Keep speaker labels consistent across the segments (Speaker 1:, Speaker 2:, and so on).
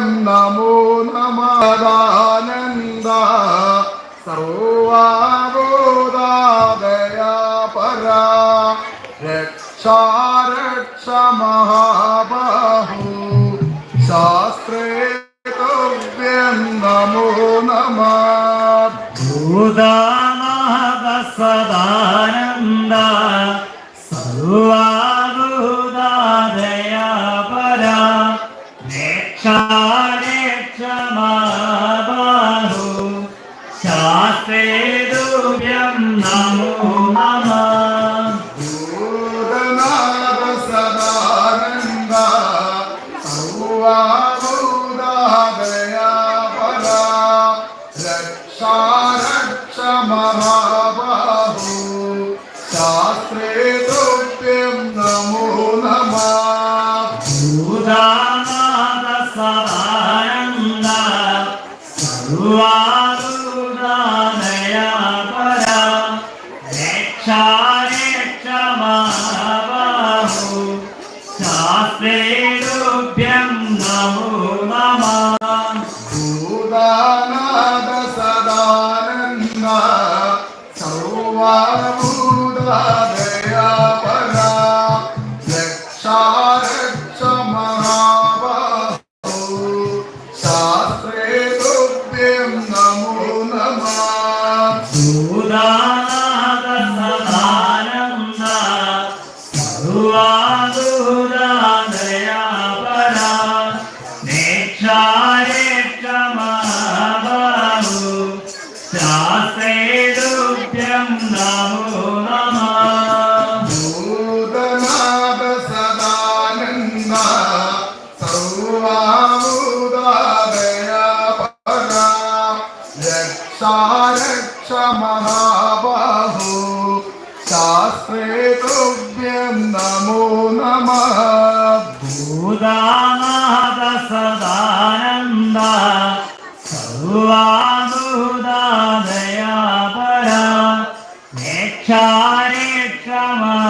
Speaker 1: നമോ നമദാനന്ദ. സർവാരോദാദയാ പരാ രക്ഷാരക്ഷ മഹാബാഹു. ശാസ്ത്രേ തുവ്യം
Speaker 2: നമോ നമ. ഭൂതാമഹദസദാനന്ദ സർവാ రక్ష మహాబాహు శాస్త్రే తుభ్యం నమో నమః
Speaker 1: భూదానాద సదానంద సర్వాభూదాదయా పరా నేక్షాక్షమాబాహు శాస్త్రే దుభ్యం నమో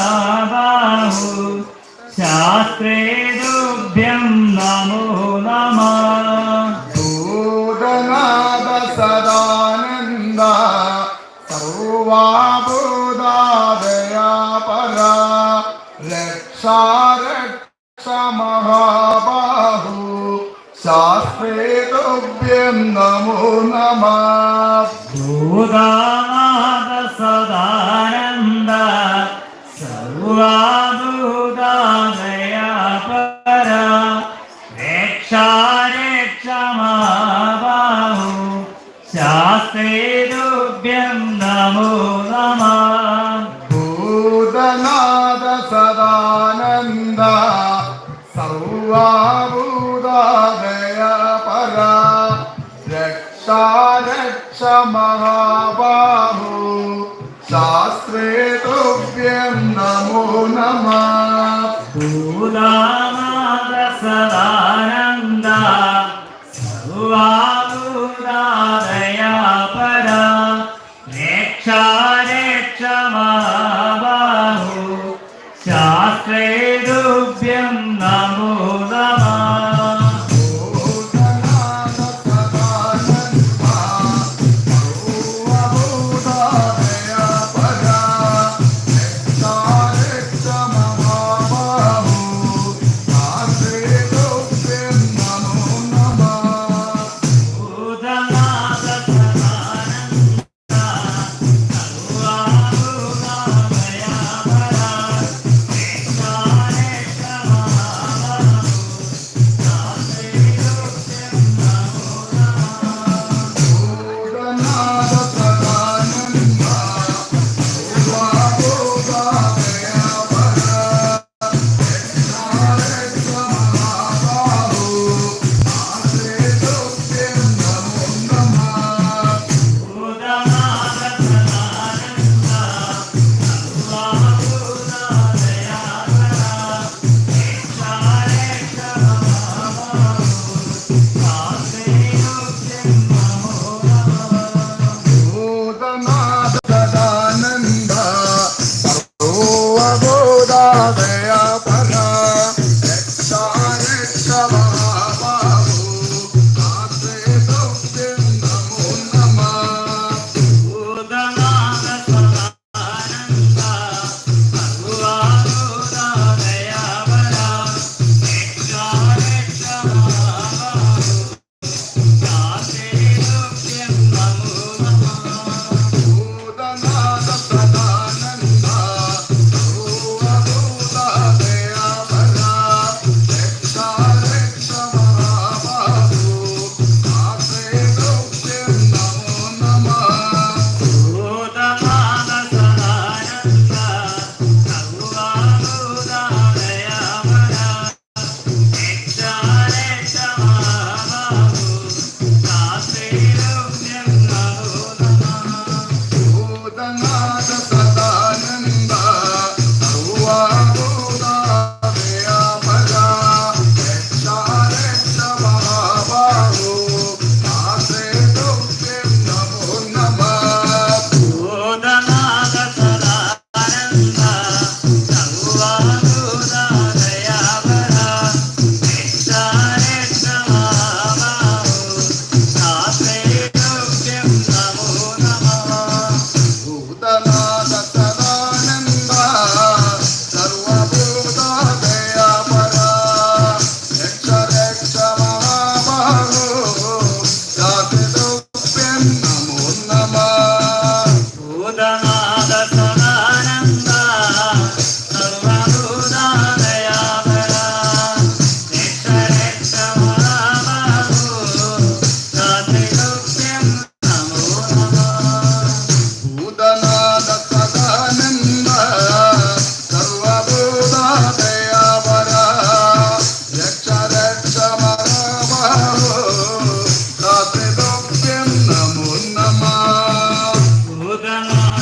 Speaker 1: నేక్షారేక్షమాబాహు శాస్త్రే దుభ్యం నమో నమః
Speaker 2: తుభ్యం నమో. నమః.
Speaker 1: భూదానాద సదానంద
Speaker 2: సర్వాభూతాదయా పరా
Speaker 1: నేక్షారేక్షమాబాహు శాస్త్రే దుభ్యం నమో నమః
Speaker 2: సర్వాభూతాదయా పరా
Speaker 1: నేక్షారేక్షమాబాహు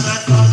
Speaker 1: Bye.